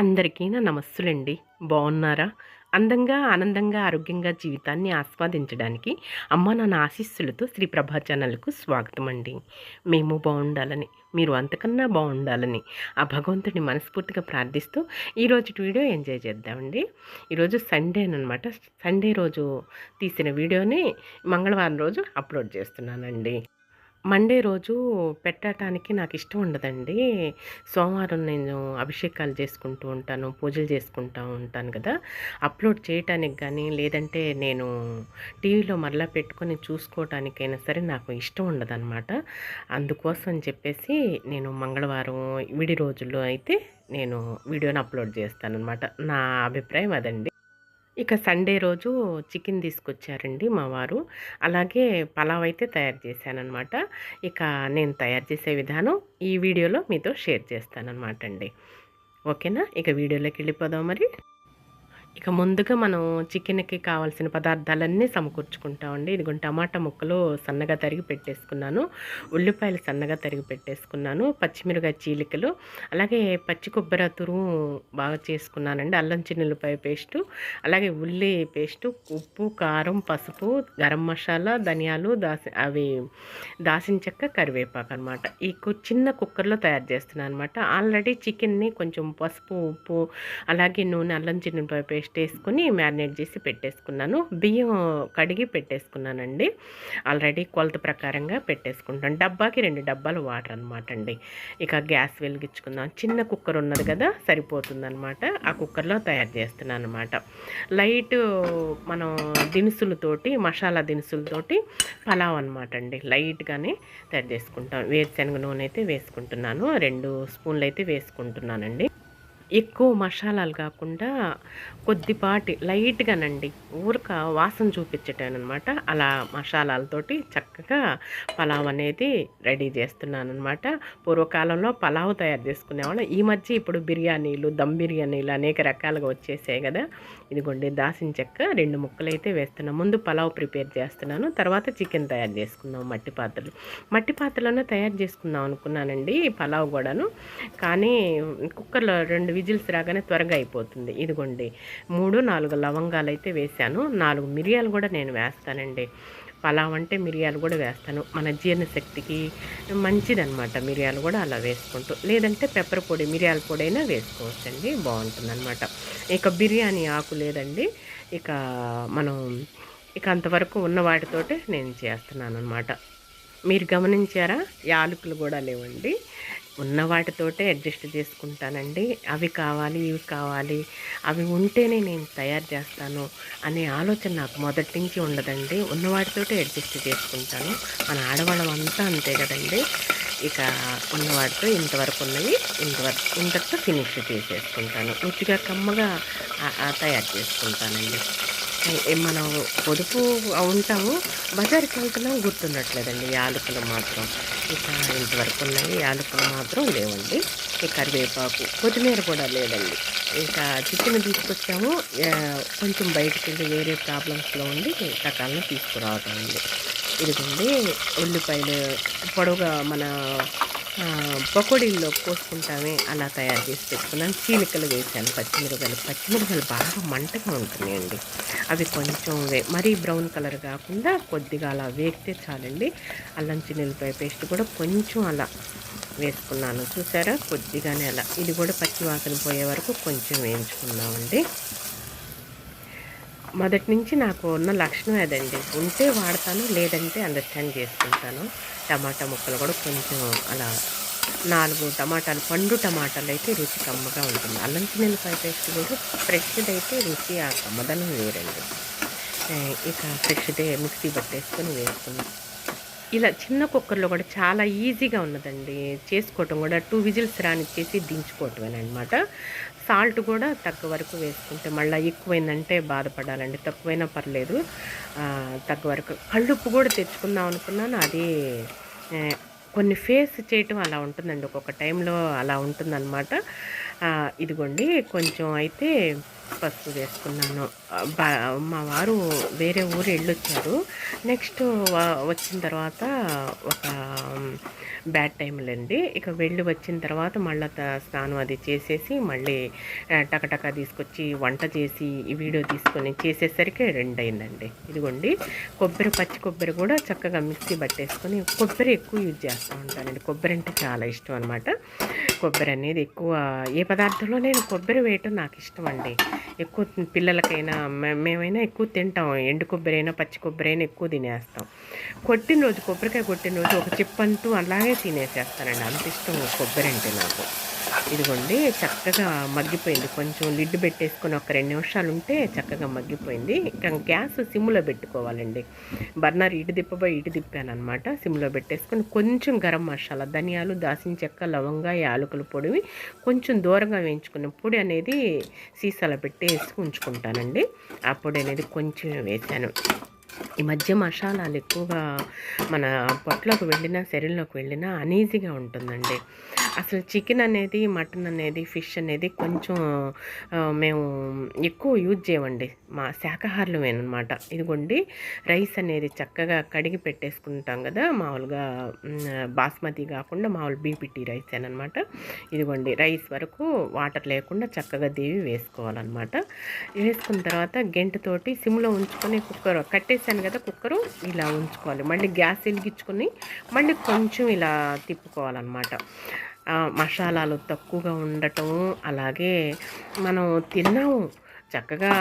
అందరికీ నా నమస్సులండి. బాగున్నారా అందంగా ఆనందంగా ఆరోగ్యంగా జీవితాన్ని ఆస్వాదించడానికి అమ్మ నన్న ఆశీస్సులతో శ్రీ ప్రభా ఛానల్కు స్వాగతం అండి మేము బాగుండాలని మీరు అంతకన్నా బాగుండాలని ఆ భగవంతుడిని మనస్ఫూర్తిగా ప్రార్థిస్తూ ఈరోజు వీడియో ఎంజాయ్ చేద్దామండి. ఈరోజు సండే అనమాట సండే రోజు తీసిన వీడియోని మంగళవారం రోజు అప్లోడ్ చేస్తున్నానండి. మండే రోజు పెట్టడానికి నాకు ఇష్టం ఉండదండి. సోమవారం నేను అభిషేకాలు చేసుకుంటూ ఉంటాను పూజలు చేసుకుంటూ ఉంటాను కదా. అప్లోడ్ చేయటానికి కానీ లేదంటే నేను టీవీలో మరలా పెట్టుకొని చూసుకోవటానికైనా సరే నాకు ఇష్టం ఉండదన్నమాట. అందుకోసం చెప్పేసి నేను మంగళవారం విడి రోజుల్లో అయితే నేను వీడియోని అప్లోడ్ చేస్తానన్నమాట. నా అభిప్రాయం అదండి. ఇక సండే రోజు చికెన్ తీసుకొచ్చారండి మా వారు. అలాగే పలావ్ అయితే తయారు చేశానమాట ఇక నేను తయారు చేసే విధానం ఈ వీడియోలో మీతో షేర్ చేస్తానమాట అండి. ఓకేనా? ఇక వీడియోలోకి వెళ్ళిపోదాం మరి. ఇక ముందుగా మనం చికెన్కి కావాల్సిన పదార్థాలన్నీ సమకూర్చుకుంటామండి. ఇదిగో టమాటా ముక్కలు సన్నగా తరిగి పెట్టేసుకున్నాను. ఉల్లిపాయలు సన్నగా తరిగి పెట్టేసుకున్నాను. పచ్చిమిరకాయ చీలికలు అలాగే పచ్చి కొబ్బరి తురుము బాగా చేసుకున్నానండి. అల్లం చిన్నులపాయ పేస్టు అలాగే ఉల్లి పేస్టు ఉప్పు కారం పసుపు గరం మసాలా ధనియాలు దాసి అవి దాసిన చెక్క కరివేపాకు అనమాట ఈ చిన్న కుక్కర్లో తయారు చేస్తున్నాను అనమాట ఆల్రెడీ చికెన్ని కొంచెం పసుపు ఉప్పు అలాగే నూనె అల్లం చిన్నులపాయ పేస్ట్ పేస్ట్ వేసుకుని మ్యారినేట్ చేసి పెట్టేసుకున్నాను. బియ్యం కడిగి పెట్టేసుకున్నానండి. ఆల్రెడీ కొలత ప్రకారంగా పెట్టేసుకుంటాను. డబ్బాకి రెండు డబ్బాలు వాటర్ అనమాట అండి. ఇక గ్యాస్ వెలిగించుకుందాం. చిన్న కుక్కర్ ఉన్నది కదా సరిపోతుందనమాట ఆ కుక్కర్లో తయారు చేస్తున్నాను అనమాట లైట్ మనం దినుసులతోటి మసాలా దినుసులతోటి పలావ్ అనమాట అండి. లైట్గానే తయారు చేసుకుంటాం. వేరుశనగ నూనె అయితే వేసుకుంటున్నాను. రెండు స్పూన్లు అయితే వేసుకుంటున్నానండి. ఎక్కువ మసాలాలు కాకుండా కొద్దిపాటి లైట్గానండి. ఊరక వాసన చూపించటానమాట అలా మసాలాలతోటి చక్కగా పలావ్ అనేది రెడీ చేస్తున్నాను అనమాట పూర్వకాలంలో పలావ్ తయారు చేసుకునేవాళ్ళం. ఈ మధ్య ఇప్పుడు బిర్యానీలు దమ్ బిర్యానీలు అనేక రకాలుగా వచ్చేసాయి కదా. ఇదిగోండి దాసిన చెక్క రెండు ముక్కలు అయితే వేస్తున్నాను. ముందు పలావ్ ప్రిపేర్ చేస్తున్నాను. తర్వాత చికెన్ తయారు చేసుకుందాం మట్టి పాత్రలు. మట్టి పాత్రలోనే తయారు చేసుకుందాం అనుకున్నానండి పలావ్ కూడాను. కానీ కుక్కర్లో రెండు విజిల్స్ రాగానే త్వరగా అయిపోతుంది. ఇదిగోండి మూడు నాలుగు లవంగాలు అయితే వేశాను. నాలుగు మిరియాలు కూడా నేను వేస్తానండి. పలావ్ అంటే మిరియాలు కూడా వేస్తాను. మన జీర్ణశక్తికి మంచిదనమాట మిరియాలు కూడా అలా వేసుకుంటూ. లేదంటే పెప్పర్ పొడి మిరియాల పొడి అయినా వేసుకోవచ్చండి. బాగుంటుందన్నమాట. ఇక బిర్యానీ ఆకు లేదండి. ఇక మనం ఇక అంతవరకు ఉన్న వాటితోటే నేను చేస్తున్నాను అనమాట మీరు గమనించారా? యాలకులు కూడా లేవండి. ఉన్న వాటితోటే అడ్జస్ట్ చేసుకుంటానండి. అవి కావాలి ఇవి కావాలి అవి ఉంటేనే నేను తయారు చేస్తాను అనే ఆలోచన నాకు మొదటి నుంచి ఉండదండి. ఉన్న వాటితోటే అడ్జస్ట్ చేసుకుంటాను. మన ఆడవాళ్ళం అంతా అంతే కదండి. ఇక ఉన్నవాటితో ఇంతవరకు ఉన్నవి ఇంతవరకు ఇంతటితో ఫినిష్ చేసేసుకుంటాను. రుచిగా కమ్మగా తయారు చేసుకుంటానండి. మనం పొదుపు ఉంటాము బజార్కి వెళ్తున్నాం గుర్తుండట్లేదండి యాలకులు మాత్రం. ఇక ఇంతవరకు ఉన్నాయి యాలకులు మాత్రం లేవండి. ఈ కరివేపాకు కొత్తిమీర కూడా లేదండి. ఇంకా చికెన్ తీసుకొచ్చాము కొంచెం బయటకు వెళ్ళి వేరే ప్రాబ్లమ్స్లో ఉండి సకాలంలో తీసుకురావటం అండి. ఇదిగోండి ఉల్లిపాయలు పొడవుగా మన పకోడీల్లో పోసుకుంటామే అలా తయారు చేసి పెట్టుకున్నాను. చీలికలు వేసాను పచ్చిమిరపకాయలు. పచ్చిమిరపకాయలు బాగా మంటగా ఉంటున్నాయండి. అవి కొంచెం వే మరీ బ్రౌన్ కలర్ కాకుండా కొద్దిగా అలా వేస్తే చాలండి. అల్లం చిన్నెల్లిపాయ పేస్ట్ కూడా కొంచెం అలా వేసుకున్నాను. చూసారా? కొద్దిగానే అలా. ఇది కూడా పచ్చి వాసన పోయే వరకు కొంచెం వేయించుకున్నామండి మొదటి నుంచి నాకు ఉన్న లక్షణం అదండి ఉంటే వాడతాను లేదంటే అండర్స్టాండ్ చేసుకుంటాను. టమాటా ముక్కలు కూడా కొంచెం అలా నాలుగు టమాటాలు పండు టమాటాలు అయితే రుచి కమ్మగా ఉంటుంది. అల్లం చిన్నెల్లిపాయ పేస్ట్ కూడా ఫ్రెష్ది అయితే రుచి ఆ కమ్మదనం వేరండి. ఇక ఫ్రెష్దే మిక్సీ పట్టేసుకొని వేసుకున్నాం ఇలా చిన్న కుక్కర్లో కూడా చాలా ఈజీగా ఉన్నదండి. చేసుకోవటం కూడా టూ విజిల్స్ రానిచ్చేసి దించుకోవటమేనమాట సాల్ట్ కూడా తక్కువ వరకు వేసుకుంటే మళ్ళీ ఎక్కువైందంటే బాధపడాలండి. తక్కువైనా పర్లేదు. తక్కువ వరకు. కళ్ళుప్పు కూడా తెచ్చుకుందాం అనుకున్నాను. అది కొన్ని ఫేస్ చేయటం అలా ఉంటుందండి. ఒక్కొక్క టైంలో అలా ఉంటుందన్నమాట. ఇదిగోండి. కొంచెం అయితే పసుపు వేసుకున్నాను. మా వారు వేరే ఊరు వెళ్ళొచ్చారు. నెక్స్ట్ వచ్చిన తర్వాత ఒక బ్యాడ్ టైంలండి ఇక వెళ్ళి వచ్చిన తర్వాత మళ్ళీ స్నానం అది చేసేసి మళ్ళీ టకటక తీసుకొచ్చి వంట చేసి ఈ వీడియో తీసుకొని చేసేసరికి రెండు అయిందండి ఇదిగోండి కొబ్బరి పచ్చి కొబ్బరి కూడా చక్కగా మిక్సీ పట్టేసుకొని కొబ్బరి ఎక్కువ యూజ్ చేస్తూ ఉంటానండి. కొబ్బరి అంటే చాలా ఇష్టం అనమాట కొబ్బరి అనేది ఎక్కువ ఏ పదార్థంలో నేను కొబ్బరి వేయటం నాకు ఇష్టం అండి. ఎక్కువ పిల్లలకైనా మేమైనా ఎక్కువ తింటాం. ఎండు కొబ్బరి అయినా పచ్చి కొబ్బరి అయినా ఎక్కువ తినేస్తాం. కొట్టిన రోజు కొబ్బరికాయ కొట్టిన రోజు ఒక చిప్పంటూ అలాగే తినేసేస్తానండి. అంత ఇష్టం కొబ్బరి అంటే నాకు. ఇదిగోండి చక్కగా మగ్గిపోయింది. కొంచెం లిడ్ పెట్టేసుకొని ఒక రెండు నిమిషాలు ఉంటే చక్కగా మగ్గిపోయింది. ఇంకా గ్యాస్ సిమ్లో పెట్టుకోవాలండి. బర్నర్ ఇటు దిప్పబోయి ఇటు తిప్పాను అనమాట సిమ్లో పెట్టేసుకొని కొంచెం గరం మసాలా ధనియాలు దాసిన చెక్క లవంగా యాలకుల పొడివి కొంచెం దూరంగా వేయించుకున్న పొడి అనేది సీసాలో పెట్టేసి ఉంచుకుంటానండి. ఆ పొడి అనేది కొంచెం వేసాను ఈ మధ్య మసాలాలు ఎక్కువగా మన పొట్టలోకి వెళ్ళినా శరీరంలోకి వెళ్ళినా అనీజీగా ఉంటుందండి. అసలు చికెన్ అనేది మటన్ అనేది ఫిష్ అనేది కొంచెం మేము ఎక్కువ యూజ్ చేయమండి. మా శాకాహారులమేనమాట ఇదిగోండి రైస్ అనేది చక్కగా కడిగి పెట్టేసుకుంటాం కదా మామూలుగా బాస్మతి కాకుండా మామూలు బీపీటీ రైస్ అనమాట ఇదిగోండి రైస్ వరకు వాటర్ లేకుండా చక్కగా దేవి వేసుకోవాలన్నమాట. వేసుకున్న తర్వాత గెంటతోటి సిమ్లో ఉంచుకొని కుక్కర్ కట్టేసాను కదా కుక్కరు ఇలా ఉంచుకోవాలి. మళ్ళీ గ్యాస్ వెలిగించుకొని మళ్ళీ కొంచెం ఇలా తిప్పుకోవాలన్నమాట. మసాలాలు తక్కువగా ఉండటం అలాగే మనం తిన్నాము. చక్కగా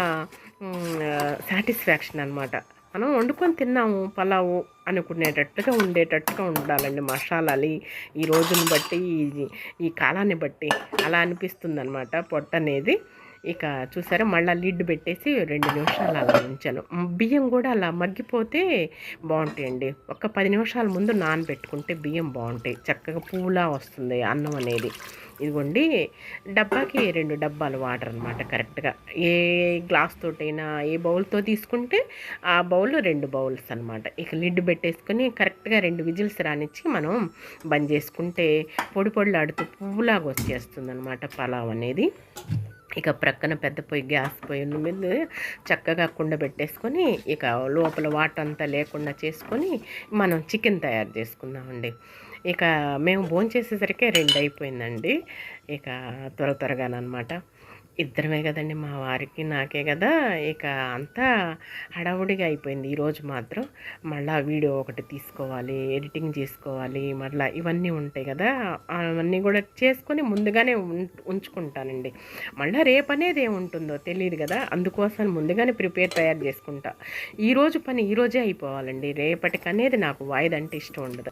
సాటిస్ఫాక్షన్ అనమాట మనం వండుకొని తిన్నాము పలావు అనుకునేటట్టుగా ఉండేటట్టుగా ఉండాలండి మసాలాలు. ఈ రోజుని బట్టి ఈ కాలాన్ని బట్టి అలా అనిపిస్తుంది అనమాట పొట్ట అనేది ఇక చూసారా మళ్ళీ లిడ్ పెట్టేసి రెండు నిమిషాలు అలా ఉంచాను. బియ్యం కూడా అలా మగ్గిపోతే బాగుంటాయండి. ఒక పది నిమిషాల ముందు నానబెట్టుకుంటే బియ్యం బాగుంటాయి. చక్కగా పూలా వస్తుంది అన్నం అనేది. ఇదిగోండి డబ్బాకి రెండు డబ్బాలు వాటర్ అనమాట కరెక్ట్గా. ఏ గ్లాస్ తోటైనా ఏ బౌల్తో తీసుకుంటే ఆ బౌల్ రెండు బౌల్స్ అనమాట ఇక లిడ్ పెట్టేసుకొని కరెక్ట్గా రెండు విజిల్స్ రానిచ్చి మనం బంద్ చేసుకుంటే పొడి పొడిలాడుతూ పువ్వులాగా వచ్చేస్తుంది అనమాట పలావ్ అనేది. ఇక ప్రక్కన పెద్ద పొయ్యి గ్యాస్ పొయ్యి మీద చక్కగా కుండ పెట్టేసుకొని ఇక లోపల వాటర్ అంతా లేకుండా చేసుకొని మనం చికెన్ తయారు చేసుకుందామండి. ఇక మేము భోంచేసేసరికి రెండు అయిపోయిందండి. ఇక త్వర త్వరగానమాట ఇద్దరమే కదండి మా వారికి నాకే కదా. ఇక అంతా హడావుడిగా అయిపోయింది. ఈరోజు మాత్రం మళ్ళీ వీడియో ఒకటి తీసుకోవాలి ఎడిటింగ్ చేసుకోవాలి మళ్ళీ ఇవన్నీ ఉంటాయి కదా. అవన్నీ కూడా చేసుకొని ముందుగానే ఉంచుకుంటానండి. మళ్ళీ రేపు అనేది ఏముంటుందో తెలియదు కదా. అందుకోసం ముందుగానే ప్రిపేర్ తయారు చేసుకుంటా. ఈరోజు పని ఈరోజే అయిపోవాలండి. రేపటికి అనేది నాకు వాయిదంటే ఇష్టం ఉండదు.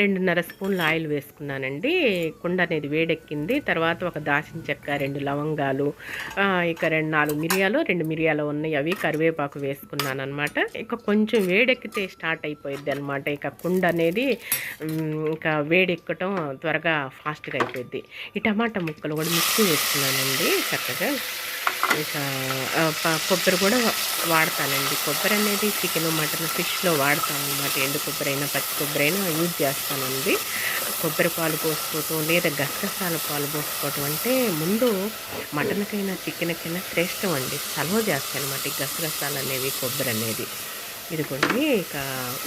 రెండున్నర స్పూన్లు ఆయిల్ వేసుకున్నానండి. కుండ అనేది వేడెక్కింది. తర్వాత ఒక దాచిన చెక్క రెండు లవంగాలు ఇక రెండు నాలుగు మిరియాలు రెండు మిరియాలు ఉన్నాయి. అవి కరివేపాకు వేసుకున్నాను అనమాట ఇక కొంచెం వేడెక్కితే స్టార్ట్ అయిపోయింది అనమాట ఇక కుండ అనేది ఇంకా వేడెక్కటం త్వరగా ఫాస్ట్గా అయిపోయింది ఈ టమాటా ముక్కలు కూడా మిక్సీ వేసుకున్నానండి చక్కగా. ఇక కొబ్బరి కూడా వాడతానండి. కొబ్బరి అనేది చికెన్ మటన్ ఫిష్లో వాడతాను అనమాట ఎండు కొబ్బరి అయినా పచ్చి కొబ్బరి అయినా యూజ్ చేస్తానండి. కొబ్బరి పాలు పోసుకోవటం లేదా గసగసాల పాలు పోసుకోవటం అంటే ముందు మటన్కైనా చికెన్కైనా శ్రేష్టం అండి. సలవ చేస్తాయి అనమాట ఈ గసగసాలు అనేవి కొబ్బరి అనేది. ఇదిగోండి ఇక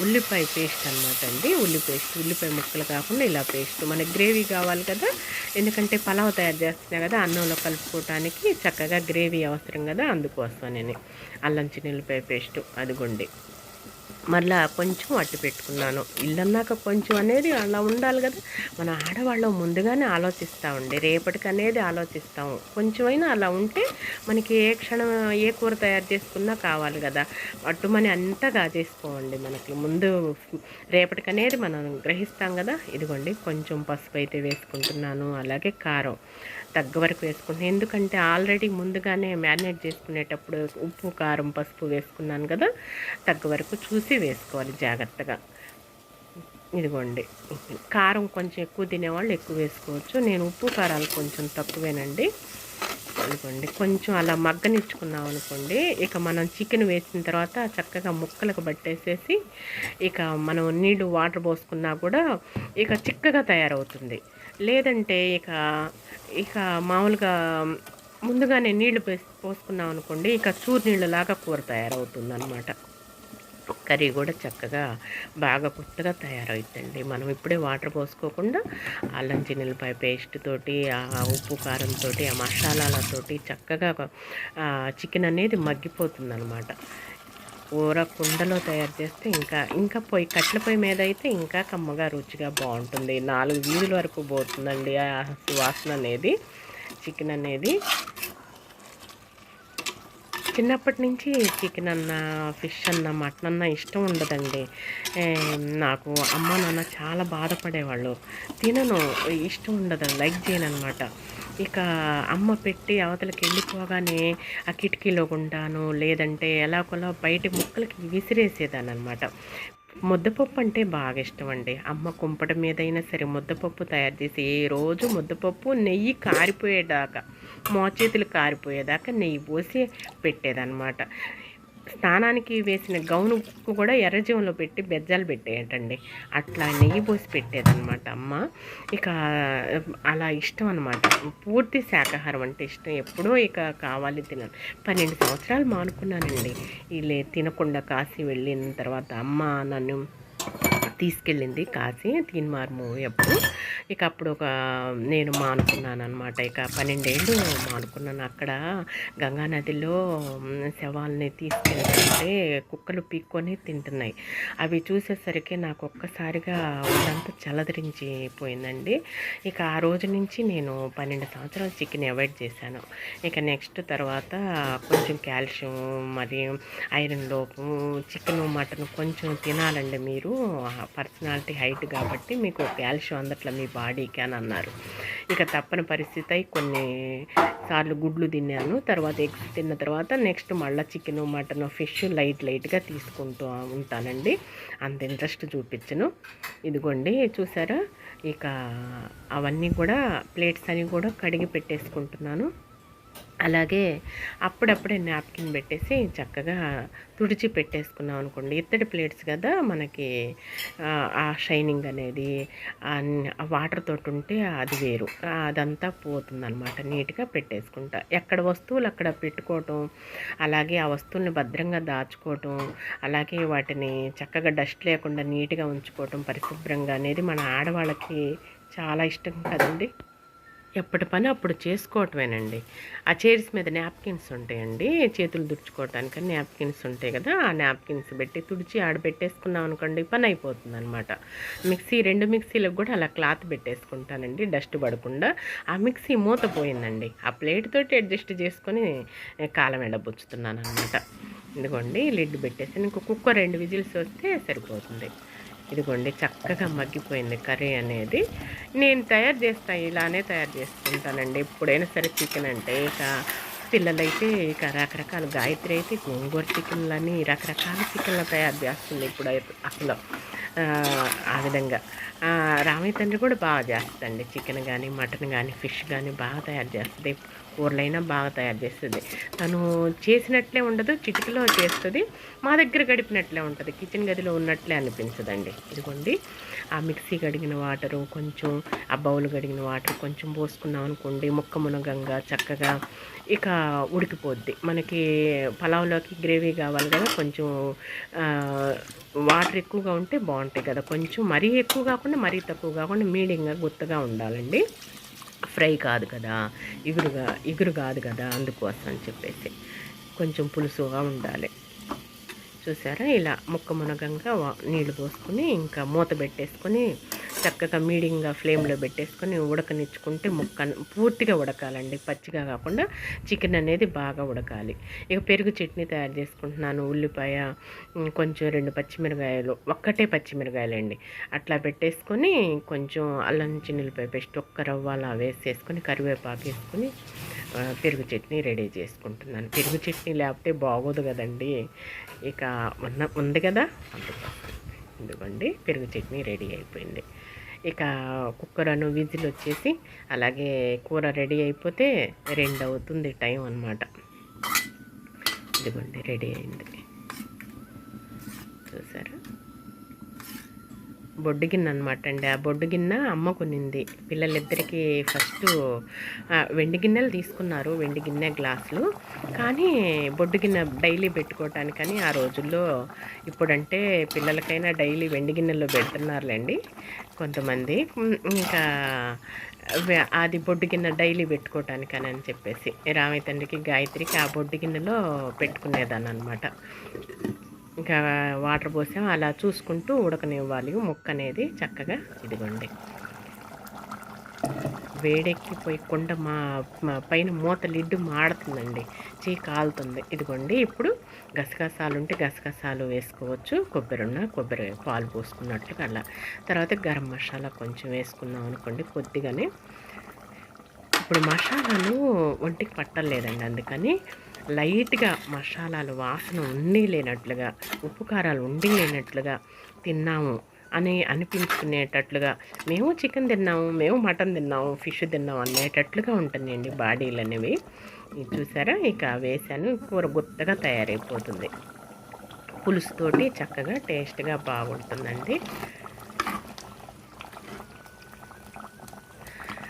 ఉల్లిపాయ పేస్ట్ అనమాట అండి. ఉల్లి పేస్ట్ ఉల్లిపాయ ముక్కలు కాకుండా ఇలా పేస్ట్. మనకి గ్రేవీ కావాలి కదా ఎందుకంటే పలావ్ తయారు చేస్తున్నా కదా అన్నంలో కలుపుకోవటానికి చక్కగా గ్రేవీ అవసరం కదా అందుకోసం నేను అల్లం చిన్నుల్లిపాయ పేస్ట్ అదిగోండి. మళ్ళా కొంచెం అట్టు పెట్టుకున్నాను. ఇల్లన్నాక కొంచెం అనేది అలా ఉండాలి కదా. మన ఆడవాళ్ళం ముందుగానే ఆలోచిస్తామండి రేపటికి అనేది ఆలోచిస్తాము. కొంచెమైనా అలా ఉంటే మనకి ఏ క్షణం ఏ కూర తయారు చేసుకున్నా కావాలి కదా. అట్టుమని అంతగా చేసుకోండి మనకి. ముందు రేపటికి అనేది మనం గ్రహిస్తాం కదా. ఇదిగోండి కొంచెం పసుపు అయితే వేసుకుంటున్నాను. అలాగే కారం. తగ్గ వరకు వేసుకుంటాను ఎందుకంటే ఆల్రెడీ ముందుగానే మ్యారినేట్ చేసుకునేటప్పుడు ఉప్పు కారం పసుపు వేసుకున్నాను కదా తగ్గ వరకు చూసి వేసుకోవాలి జాగ్రత్తగా. ఇదిగోండి. కారం కొంచెం ఎక్కువ తినేవాళ్ళు ఎక్కువ వేసుకోవచ్చు. నేను ఉప్పు కారాలు కొంచెం తక్కువేనండి. అనుకోండి కొంచెం అలా మగ్గనిచ్చుకున్నాం అనుకోండి ఇక మనం చికెన్ వేసిన తర్వాత చక్కగా ముక్కలకు పట్టేసేసి ఇక మనం నీళ్ళు వాటర్ పోసుకున్నా కూడా ఇక చిక్కగా తయారవుతుంది. లేదంటే ఇక ఇక మామూలుగా ముందుగానే నీళ్ళు పోసుకున్నాం అనుకోండి ఇక చూరు నీళ్ళలాగా కూర తయారవుతుందన్నమాట. కర్రీ కూడా చక్కగా బాగా కొత్తగా తయారవుతుందండి. మనం ఇప్పుడే వాటర్ పోసుకోకుండా అల్లం చిన్నెలపాయ పేస్ట్ తోటి ఆ ఉప్పు కారంతో ఆ మసాలాలతోటి చక్కగా చికెన్ అనేది మగ్గిపోతుంది అనమాట కూర కుండలో తయారు చేస్తే ఇంకా ఇంకా పొయ్యి కట్ల పొయ్యి మీద అయితే ఇంకా కమ్మగా రుచిగా బాగుంటుంది. నాలుగు వీధుల వరకు పోతుందండి ఆ సువాసన అనేది చికెన్ అనేది. చిన్నప్పటి నుంచి చికెన్ అన్న ఫిష్ అన్న మటన్ అన్న ఇష్టం ఉండదండి. నాకు అమ్మ నాన్న చాలా బాధపడేవాళ్ళు. తినను ఇష్టం ఉండదు లైక్ చేయను అనమాట ఇక అమ్మ పెట్టి అవతలకి వెళ్ళిపోగానే ఆ కిటికీలో ఉంటాను లేదంటే ఎలాగోలా బయట ముక్కలకి విసిరేసేదాన్ని అనమాట ముద్దపప్పు అంటే బాగా ఇష్టం అండి అమ్మ కుంపట మీదైనా సరే ముద్దపప్పు తయారు చేసి ఏ రోజు ముద్దపప్పు నెయ్యి కారిపోయేదాకా మోచేతులు కారిపోయేదాకా నెయ్యి పోసి పెట్టేదన్నమాట. స్నానానికి వేసిన గౌను కూడా ఎర్రజీవంలో పెట్టి బెజ్జాలు పెట్టేయటండి. అట్లా నెయ్యి పోసి పెట్టేదన్నమాట అమ్మ. ఇక అలా ఇష్టం అనమాట పూర్తి శాకాహారం అంటే ఇష్టం. ఎప్పుడో ఇక కావాలి తినను పన్నెండు సంవత్సరాలు మానుకున్నానండి. ఇలా తినకుండా కాశీ వెళ్ళిన తర్వాత అమ్మ నన్ను తీసుకెళ్ళింది కాశీ తీన్మార్ మూవీ అప్పుడు ఇక అప్పుడు ఒక నేను మానుకున్నాను అనమాట ఇక పన్నెండేళ్ళు మానుకున్నాను. అక్కడ గంగానదిలో శవాల్ని తీసుకెళ్తుంటే కుక్కలు పీక్కొని తింటున్నాయి. అవి చూసేసరికి నాకు ఒక్కసారిగా ఒళ్ళంతా చలదరించిపోయిందండి. ఇక ఆ రోజు నుంచి నేను పన్నెండు సంవత్సరాలు చికెన్ అవాయిడ్ చేశాను. ఇక నెక్స్ట్ తర్వాత కొంచెం కాల్షియం మరి ఐరన్ లోపు చికెన్ మటన్ కొంచెం తినాలండి మీరు. పర్సనాలిటీ హైట్ కాబట్టి మీకు కాల్షియం అందట్లో మీ బాడీకి అని అన్నారు. ఇక తప్పని పరిస్థితి అయి కొన్ని సార్లు గుడ్లు తిన్నాను. తర్వాత ఎగ్స్ తిన్న తర్వాత నెక్స్ట్ మళ్ళీ చికెన్ మటన్ ఫిష్ లైట్ లైట్గా తీసుకుంటూ ఉంటానండి. అంత ఇంట్రెస్ట్ చూపించను. ఇదిగోండి చూసారా? ఇక అవన్నీ కూడా ప్లేట్స్ అని కూడా కడిగి పెట్టేసుకుంటున్నాను. అలాగే అప్పుడప్పుడే నాప్కిన్ పెట్టేసి చక్కగా తుడిచి పెట్టేసుకున్నాం అనుకోండి. ఇత్తడి ప్లేట్స్ కదా మనకి ఆ షైనింగ్ అనేది వాటర్ తోటి ఉంటే అది వేరు. అదంతా పోతుందనమాట నీట్గా పెట్టేసుకుంటా. ఎక్కడ వస్తువులు అక్కడ పెట్టుకోవటం అలాగే ఆ వస్తువుల్ని భద్రంగా దాచుకోవటం అలాగే వాటిని చక్కగా డస్ట్ లేకుండా నీట్గా ఉంచుకోవటం పరిశుభ్రంగా అనేది మన ఆడవాళ్ళకి చాలా ఇష్టం కదండి. ఎప్పటి పని అప్పుడు చేసుకోవటమేనండి. ఆ చైర్స్ మీద నాప్కిన్స్ ఉంటాయండి. చేతులు దుడుచుకోవటానికి నాప్కిన్స్ ఉంటాయి కదా ఆ నాప్కిన్స్ పెట్టి తుడిచి ఆడ పెట్టేసుకున్నాం అనుకోండి పని అయిపోతుంది అనమాట మిక్సీ రెండు మిక్సీలకు కూడా అలా క్లాత్ పెట్టేసుకుంటానండి డస్ట్ పడకుండా. ఆ మిక్సీ మూత పోయిందండి. ఆ ప్లేట్ తోటి అడ్జస్ట్ చేసుకొని కాలం ఎడబుచ్చుతున్నాను అనమాట ఇదిగోండి లిడ్ పెట్టేసి ఇంకో కుక్క రెండు విజిల్స్ వస్తే సరిపోతుంది. ఇదిగోండి చక్కగా మగ్గిపోయింది కర్రీ అనేది. నేను తయారు చేస్తా ఇలానే తయారు చేసుకుంటానండి. ఎప్పుడైనా సరే చికెన్ అంటే ఇక పిల్లలైతే ఇక రకరకాల గాయత్రి అయితే గోంగూర చికెన్లని రకరకాల చికెన్లు తయారు చేస్తుంది ఇప్పుడు అసలు. ఆ విధంగా. రామయ్య తండ్రి కూడా బాగా చేస్తుంది చికెన్ కానీ మటన్ కానీ ఫిష్ కానీ బాగా తయారు చేస్తుంది కూరలైనా బాగా తయారు చేస్తుంది. తను చేసినట్లే ఉండదు చిటికలో చేస్తుంది మా దగ్గర గడిపినట్లే ఉంటుంది. కిచెన్ గదిలో ఉన్నట్లే అనిపించదండి. ఇదిగోండి ఆ మిక్సీ కడిగిన వాటరు కొంచెం ఆ బౌల్ కడిగిన వాటర్ కొంచెం పోసుకున్నాం అనుకోండి ముక్క మునగంగా చక్కగా ఇక ఉడికిపోద్ది. మనకి పలావ్లోకి గ్రేవీ కావాలి కదా కొంచెం వాటర్ ఎక్కువగా ఉంటే బాగుంటాయి కదా. కొంచెం మరీ ఎక్కువ కాకుండా మరీ తక్కువ కాకుండా మీడియంగా గుత్తగా ఉండాలండి. ఫ్రై కాదు కదా ఇగురుగా ఇగురు కాదు కదా అందుకోసం అని చెప్పేసి కొంచెం పులుసుగా ఉండాలి. చూసారా? ఇలా ముక్క మునగంగా నీళ్ళు పోసుకొని ఇంకా మూత పెట్టేసుకొని చక్కగా మీడియంగా ఫ్లేమ్లో పెట్టేసుకొని ఉడకనిచ్చుకుంటే ముక్క పూర్తిగా ఉడకాలండి. పచ్చిగా కాకుండా చికెన్ అనేది బాగా ఉడకాలి. ఇక పెరుగు చట్నీ తయారు చేసుకుంటున్నాను. ఉల్లిపాయ కొంచెం రెండు పచ్చిమిరకాయలు ఒక్కటే పచ్చిమిరకాయలండి. అట్లా పెట్టేసుకొని కొంచెం అల్లం చిన్నులపాయ పేస్ట్ ఒక్క రవ్వ అలా వేసేసుకొని కరివేపాకు వేసుకొని పెరుగు చట్నీ రెడీ చేసుకుంటున్నాను. పెరుగు చట్నీ లేకపోతే బాగోదు కదండి. ఇక ఉన్న ఉంది కదా? అందుకోసం ఎందుకండి పెరుగు చట్నీ రెడీ అయిపోయింది. ఇక కుక్కర్ అను విజిల్ వచ్చేసి అలాగే కూర రెడీ అయిపోతే రెండు అవుతుంది టైం అనమాట ఇదిగోండి రెడీ అయింది. చూసారా? బొడ్డు గిన్నె అనమాట అండి. ఆ బొడ్డు గిన్నె అమ్మ కొనింది. పిల్లలిద్దరికీ ఫస్ట్ వెండి గిన్నెలు తీసుకున్నారు వెండి గిన్నె గ్లాసులు. కానీ బొడ్డు గిన్నె డైలీ పెట్టుకోవటానికని ఆ రోజుల్లో ఇప్పుడంటే పిల్లలకైనా డైలీ వెండి గిన్నెలో పెడుతున్నారులేండి కొంతమంది. ఇంకా అది బొడ్డు గిన్నె డైలీ పెట్టుకోవటానికని అని చెప్పేసి. రామతండ్రికి తండ్రికి గాయత్రికి ఆ బొడ్డు గిన్నెలో పెట్టుకునేదాన్ని అనమాట ఇంకా వాటర్ పోసాం. అలా చూసుకుంటూ ఉడకనివ్వాలి. ముక్క అనేది చక్కగా ఇదిగోండి. వేడెక్కిపోయి కుండ మా మా పైన మూత లిడ్డు మాడుతుందండి. చీ కాలుతుంది. ఇదిగోండి. ఇప్పుడు గసగసాలు ఉంటే గసగసాలు వేసుకోవచ్చు. కొబ్బరి ఉన్న కొబ్బరి పాలు పోసుకున్నట్లుగా అలా. తర్వాత గరం మసాలా కొంచెం వేసుకున్నాం అనుకోండి కొద్దిగానే. ఇప్పుడు మసాలాలు ఒంటికి పట్టలేదండి. అందుకని లైట్గా మసాలాలు వాసన ఉండి లేనట్లుగా ఉప్పు కారాలు ఉండి లేనట్లుగా తిన్నాము అని అనిపించుకునేటట్లుగా మేము చికెన్ తిన్నాము మేము మటన్ తిన్నాము ఫిష్ తిన్నాము అనేటట్లుగా ఉంటుందండి బాడీలు అనేవి చూసారా? ఇక వేసాను కూర గుత్తగా తయారైపోతుంది. పులుసుతోటి చక్కగా టేస్ట్గా బాగుంటుందండి.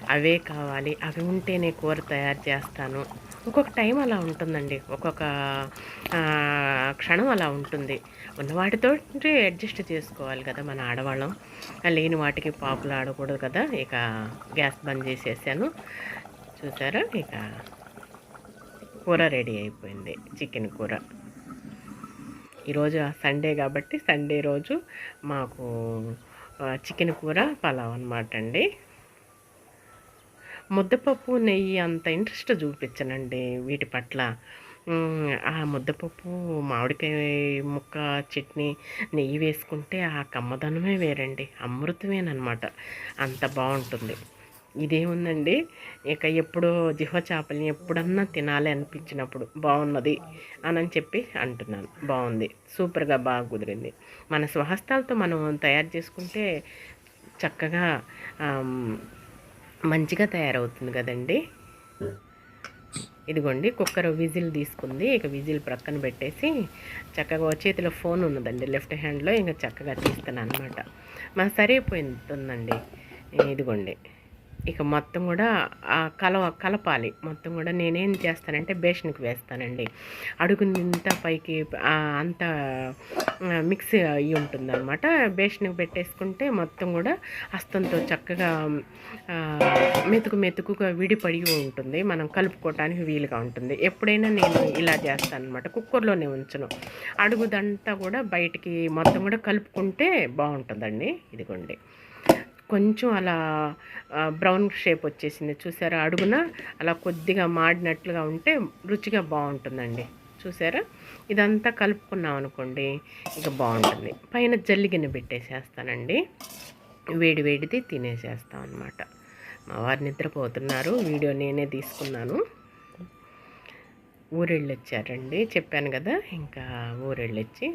అవే కావాలి అవి ఉంటేనే కూర తయారు చేస్తాను. ఒక్కొక్క టైం అలా ఉంటుందండి. ఒక్కొక్క క్షణం అలా ఉంటుంది. ఉన్న వాటితో అడ్జస్ట్ చేసుకోవాలి కదా మన ఆడవాళ్ళం. లేని వాటికి పాపులు ఆడకూడదు కదా. ఇక గ్యాస్ బంద్ చేసేసాను. చూసారా? ఇక కూర రెడీ అయిపోయింది. చికెన్ కూర. ఈరోజు సండే కాబట్టి సండే రోజు మాకు చికెన్ కూర పలావ్ అనమాట అండి. ముద్దపప్పు నెయ్యి అంత ఇంట్రెస్ట్ చూపించనండి వీటి పట్ల. ఆ ముద్దపప్పు మామిడికాయ ముక్క చట్నీ నెయ్యి వేసుకుంటే ఆ కమ్మదనమే వేరండి. అమృతమేనమాట అంత బాగుంటుంది. ఇదేముందండి ఇక ఎప్పుడో జిహ్వ చేపల్ని ఎప్పుడన్నా తినాలి అనిపించినప్పుడు బాగున్నది అని చెప్పి అంటున్నాను. బాగుంది. సూపర్గా బాగా కుదిరింది. మన స్వహస్తాలతో మనం తయారు చేసుకుంటే చక్కగా మంచిగా తయారవుతుంది కదండి. ఇదిగోండి కుక్కర్ విజిల్ తీసుకుంది. ఇక విజిల్ ప్రక్కన పెట్టేసి చక్కగా చేతిలో ఫోన్ ఉన్నదండి. లెఫ్ట్ హ్యాండ్లో ఇంకా చక్కగా తీస్తాను అనమాట మా సరిపోతుందండి ఇదిగోండి. ఇక మొత్తం కూడా ఆ కలవ కలపాలి. మొత్తం కూడా నేనేం చేస్తానంటే బేషన్కి వేస్తానండి. అడుగునింత పైకి అంత అంతా మిక్స్ అయ్యి ఉంటుందన్నమాట. బేషన్కి పెట్టేసుకుంటే మొత్తం కూడా హస్తంతో చక్కగా మెతుకు మెతుకుగా విడిపడి ఉంటుంది. మనం కలుపుకోవటానికి వీలుగా ఉంటుంది. ఎప్పుడైనా నేను ఇలా చేస్తాను అనమాట కుక్కర్లోనే ఉంచను. అడుగుదంతా కూడా బయటికి మొత్తం కూడా కలుపుకుంటే బాగుంటుందండి. ఇదిగోండి. కొంచెం అలా బ్రౌన్ షేప్ వచ్చేసింది. చూసారా? అడుగున అలా కొద్దిగా మాడినట్లుగా ఉంటే రుచిగా బాగుంటుందండి. చూసారా? ఇదంతా కలుపుకున్నాం అనుకోండి ఇక బాగుంటుంది. పైన జల్లిగిన పెట్టేసేస్తానండి. వేడి వేడిది తినేసేస్తాం అనమాట మా వారు నిద్రపోతున్నారు. వీడియో నేనే తీసుకున్నాను. ఊరెళ్ళు వచ్చారండి చెప్పాను కదా ఇంకా ఊరెళ్ళొచ్చి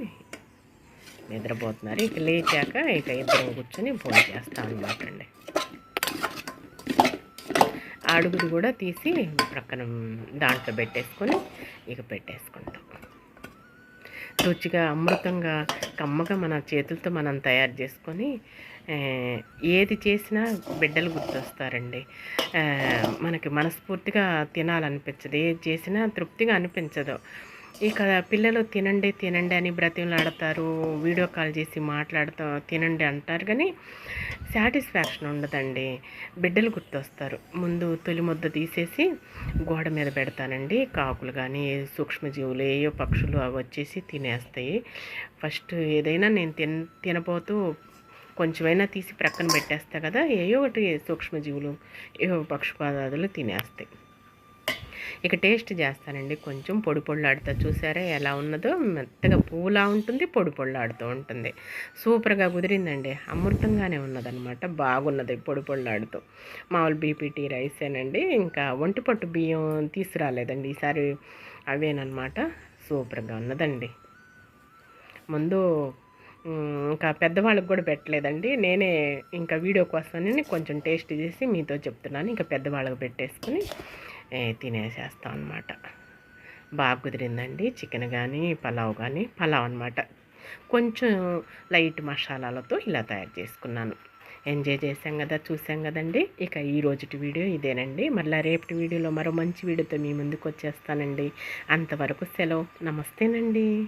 నిద్రపోతున్నారు. ఇక లేచాక ఇక ఇద్దరం కూర్చొని భోజనం చేస్తాం అనమాట అండి ఆ అడుగుది కూడా తీసి ప్రక్కన దాంట్లో పెట్టేసుకొని ఇక పెట్టేసుకుంటాం. రుచిగా అమృతంగా కమ్మగా మన చేతులతో మనం తయారు చేసుకొని ఏది చేసినా బిడ్డలు గుర్తొస్తారండి. మనకి మనస్ఫూర్తిగా తినాలనిపించదు. ఏది చేసినా తృప్తిగా అనిపించదు. ఇక పిల్లలు తినండి తినండి అని బ్రతిమలాడతారు. వీడియో కాల్ చేసి మాట్లాడుతూ తినండి అంటారు కానీ సాటిస్ఫాక్షన్ ఉండదండి. బిడ్డలు గుర్తొస్తారు. ముందు తొలి ముద్ద తీసేసి గోడ మీద పెడతానండి. కాకులు కానీ సూక్ష్మజీవులు ఏయో పక్షులు అవి వచ్చేసి తినేస్తాయి. ఫస్ట్ ఏదైనా నేను తిన తినబోతూ కొంచెమైనా తీసి ప్రక్కన పెట్టేస్తా కదా ఏయో ఒకటి సూక్ష్మజీవులు ఏవో పక్షుపాదాదులు తినేస్తాయి. ఇక టేస్ట్ చేస్తానండి. కొంచెం పొడి పొళ్ళాడుతా చూసారా? ఎలా ఉన్నదో మెత్తగా పువ్వులా ఉంటుంది పొడి పొళ్ళాడుతూ ఉంటుంది. సూపర్గా కుదిరిందండి. అమృతంగానే ఉన్నదనమాట బాగున్నది పొడి పొళ్ళాడుతూ. మామూలు బీపీటీ రైసేనండి. ఇంకా ఒంటి పట్టు బియ్యం తీసుకురాలేదండి. ఈసారి అవేనమాట సూపర్గా ఉన్నదండి. ముందు ఇంకా పెద్దవాళ్ళకి కూడా పెట్టలేదండి. నేనే ఇంకా వీడియో కోసమని కొంచెం టేస్ట్ చేసి మీతో చెప్తున్నాను. ఇంకా పెద్దవాళ్ళకి పెట్టేసుకుని తినేసేస్తాం అనమాట బాగా కుదిరిందండి. చికెన్ కానీ పలావ్ కానీ పలావ్ అనమాట కొంచెం లైట్ మసాలాలతో ఇలా తయారు చేసుకున్నాను. ఎంజాయ్ చేసాం కదా చూసాం కదండి. ఇక ఈ రోజుటి వీడియో ఇదేనండి. మళ్ళీ రేపటి వీడియోలో మరో మంచి వీడియోతో మీ ముందుకు వచ్చేస్తానండి. అంతవరకు సెలవు. నమస్తేనండి.